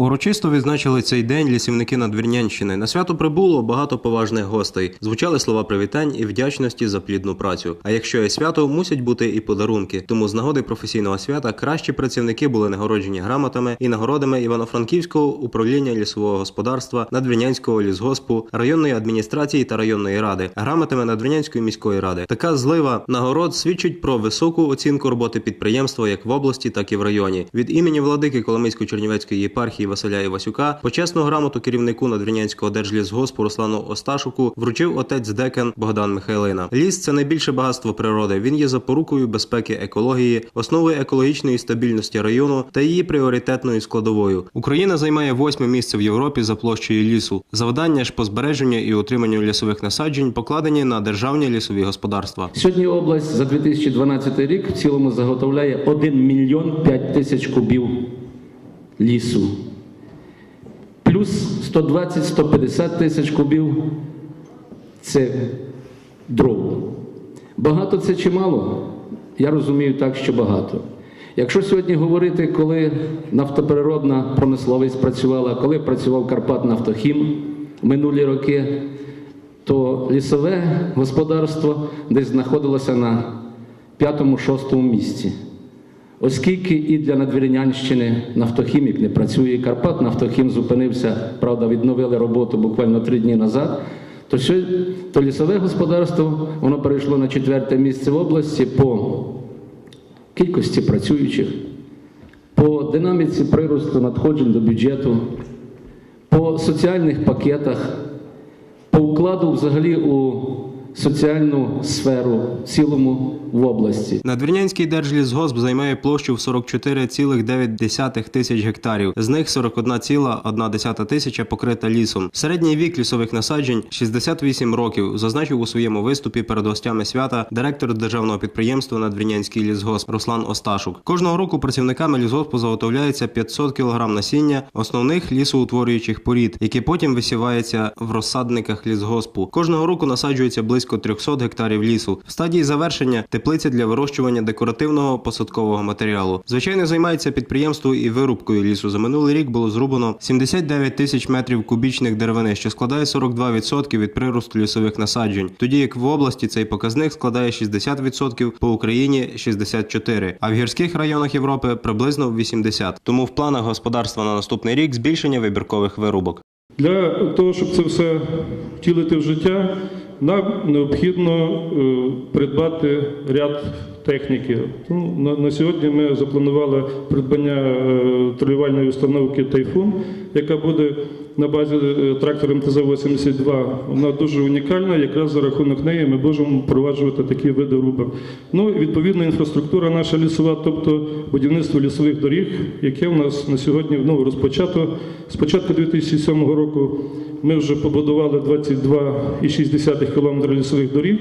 Урочисто відзначили цей день лісівники Надвірнянщини. На свято прибуло багато поважних гостей. Звучали слова привітань і вдячності за плідну працю. А якщо є свято, мусять бути і подарунки. Тому з нагоди професійного свята кращі працівники були нагороджені грамотами і нагородами Івано-Франківського управління лісового господарства, Надвірнянського лісгоспу, районної адміністрації та районної ради, грамотами Надвірнянської міської ради. Така злива нагород свідчить про високу оцінку роботи підприємства як в області, так і в районі. Від імені владики Коломийсько-Чернівецької єпархії Василя Івасюка почесну грамоту керівнику Надвірнянського держлісгоспу Руслану Осташуку вручив отець декан Богдан Михайлина. Ліс це найбільше багатство природи. Він є запорукою безпеки екології, основою екологічної стабільності району та її пріоритетною складовою. Україна займає восьме місце в Європі за площею лісу. Завдання ж по збереженню і утриманню лісових насаджень покладені на державні лісові господарства. Сьогодні область за 2012 рік в цілому заготовляє 1 мільйон 5 тисяч кубів лісу. Плюс 120-150 тисяч кубів це дров. Багато це чи мало? Я розумію так, що багато. Якщо сьогодні говорити, коли нафтопереробна промисловість працювала, коли працював Карпат Нафтохім минулі роки, то лісове господарство десь знаходилося на п'ятому-шостому місці. Оскільки і для Надвірнянщини нафтохімік не працює, Карпат Нафтохім зупинився, правда, відновили роботу буквально три дні назад, то, що, то лісове господарство воно перейшло на четверте місце в області по кількості працюючих, по динаміці приросту надходжень до бюджету, по соціальних пакетах, по вкладу взагалі у соціальну сферу в цілому в області. Надвірнянський держлісгосп займає площу в 44,9 тисяч гектарів. З них 41,1 тисяча покрита лісом. Середній вік лісових насаджень 68 років. Зазначив у своєму виступі перед гостями свята директор державного підприємства Надвірнянський лісгосп Руслан Осташук. Кожного року працівниками лісгоспу заготовляється 500 кг насіння основних лісоутворюючих порід, які потім висіваються в розсадниках лісгоспу. Кожного року насаджується близько 300 гектарів лісу. В стадії завершення теплиця для вирощування декоративного посадкового матеріалу. Звичайно, займається підприємство і вирубкою лісу. За минулий рік було зрубано 79 тисяч метрів кубічних деревини, що складає 42% від приросту лісових насаджень. Тоді як в області цей показник складає 60%, по Україні 64%, а в гірських районах Європи приблизно 80%. Тому в планах господарства на наступний рік збільшення вибіркових вирубок. Для того, щоб це все втілити в життя, нам необхідно е, придбати ряд техніки. Ну, на, на сьогодні ми запланували придбання е, тролювальної установки Тайфун, яка буде на базі е, трактора МТЗ-82. Вона дуже унікальна, якраз за рахунок неї ми можемо впроваджувати такі види рубок. Ну, і відповідно, інфраструктура наша лісова, тобто будівництво лісових доріг, яке у нас на сьогодні ну, розпочато. З початку 2007 року ми вже побудували 22,6 км лісових доріг.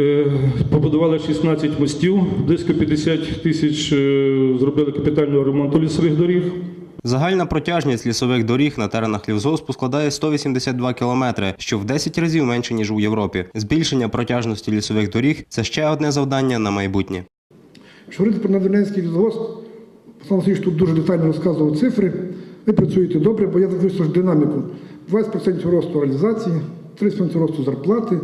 Е, Побудували 16 мостів, близько 50 тисяч е, зробили капітального ремонту лісових доріг. Загальна протяжність лісових доріг на теренах лісгоспу складає 182 кілометри, що в 10 разів менше ніж у Європі. Збільшення протяжності лісових доріг це ще одне завдання на майбутнє. Якщо говорити про Надвірнянський лісгосп, Васильович тут дуже детально розказував цифри. Ви працюєте добре, бо я висловлю динаміку. 20% росту реалізації, 30% росту зарплати,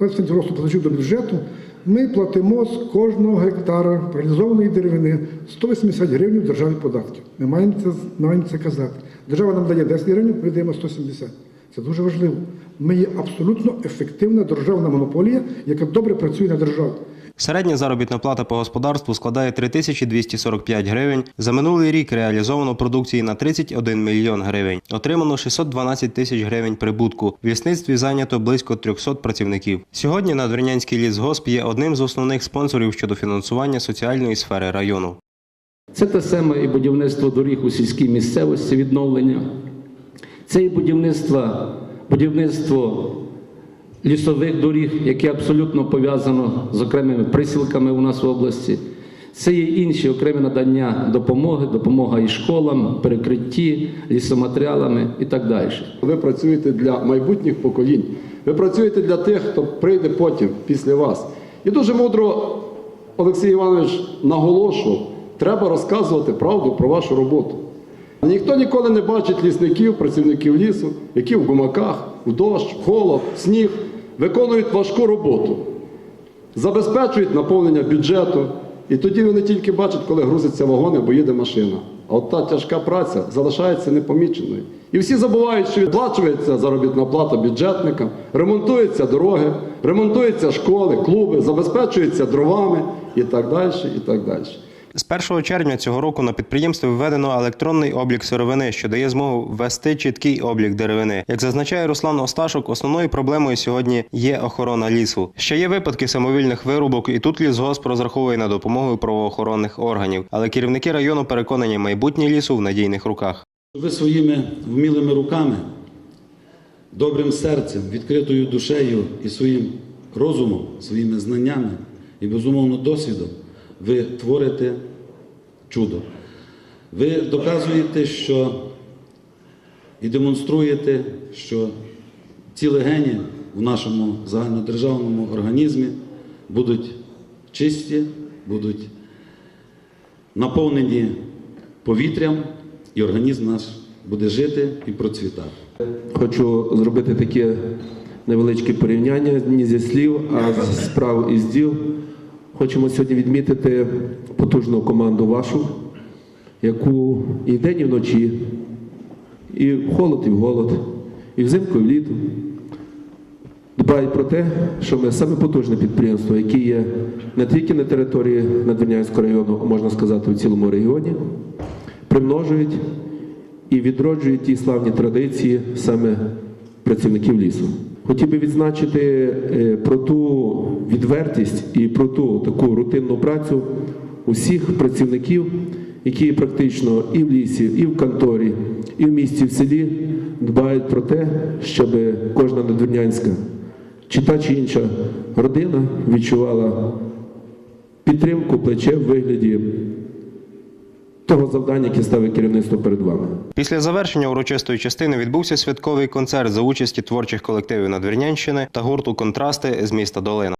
20% росту платежів до бюджету. Ми платимо з кожного гектара паралізованої деревини 180 гривень державі податків. Ми маємо це, маємо це казати. Держава нам дає 10 гривень, ми даємо 170. Це дуже важливо. Ми є абсолютно ефективна державна монополія, яка добре працює на державу. Середня заробітна плата по господарству складає 3245 гривень. За минулий рік реалізовано продукції на 31 мільйон гривень. Отримано 612 тисяч гривень прибутку. В лісництві зайнято близько 300 працівників. Сьогодні Надвірнянський лісгосп є одним з основних спонсорів щодо фінансування соціальної сфери району. Це те саме і будівництво доріг у сільській місцевості відновлення. Це і будівництво, будівництво лісових доріг, яке абсолютно пов'язано з окремими присілками у нас в області. Це є інші окремі надання допомоги, допомога і школам, перекритті, лісоматеріалами і так далі. Ви працюєте для майбутніх поколінь. Ви працюєте для тих, хто прийде потім, після вас. І дуже мудро Олексій Іванович наголошував, треба розказувати правду про вашу роботу. Ніхто ніколи не бачить лісників, працівників лісу, які в гумаках, у дощ, в холод, в сніг виконують важку роботу, забезпечують наповнення бюджету. І тоді вони тільки бачать, коли грузиться вагон або їде машина. А от та тяжка праця залишається непоміченою. І всі забувають, що відплачується заробітна плата бюджетникам, ремонтуються дороги, ремонтуються школи, клуби, забезпечуються дровами і так далі, і так далі. З 1 червня цього року на підприємстві введено електронний облік сировини, що дає змогу ввести чіткий облік деревини. Як зазначає Руслан Осташук, основною проблемою сьогодні є охорона лісу. Ще є випадки самовільних вирубок, і тут лісгосп розраховує на допомогу правоохоронних органів. Але керівники району переконані, майбутнє лісу в надійних руках. Ви своїми вмілими руками, добрим серцем, відкритою душею і своїм розумом, своїми знаннями і, безумовно, досвідом ви творите чудо. Ви доказуєте, що і демонструєте, що ці легені в нашому загальнодержавному організмі будуть чисті, будуть наповнені повітрям, і організм наш буде жити і процвітати. Хочу зробити таке невеличке порівняння не зі слів, а з справ і з діл. Хочемо сьогодні відмітити потужну команду вашу, яку і вдень, і вночі, і в холод, і в голод, і взимку, і влітку дбають про те, що ми саме потужне підприємство, яке є не тільки на території Надвірнянського району, а можна сказати, в цілому регіоні, примножують і відроджують ті славні традиції саме працівників лісу. Хотів би відзначити е, про ту відвертість і про ту таку рутинну працю усіх працівників, які практично і в лісі, і в конторі, і в місті, в селі дбають про те, щоб кожна надвірнянська чи та чи інша родина відчувала підтримку плече в вигляді того завдання, яке ставить керівництво перед вами. Після завершення урочистої частини відбувся святковий концерт за участі творчих колективів Надвірнянщини та гурту Контрасти з міста Долина.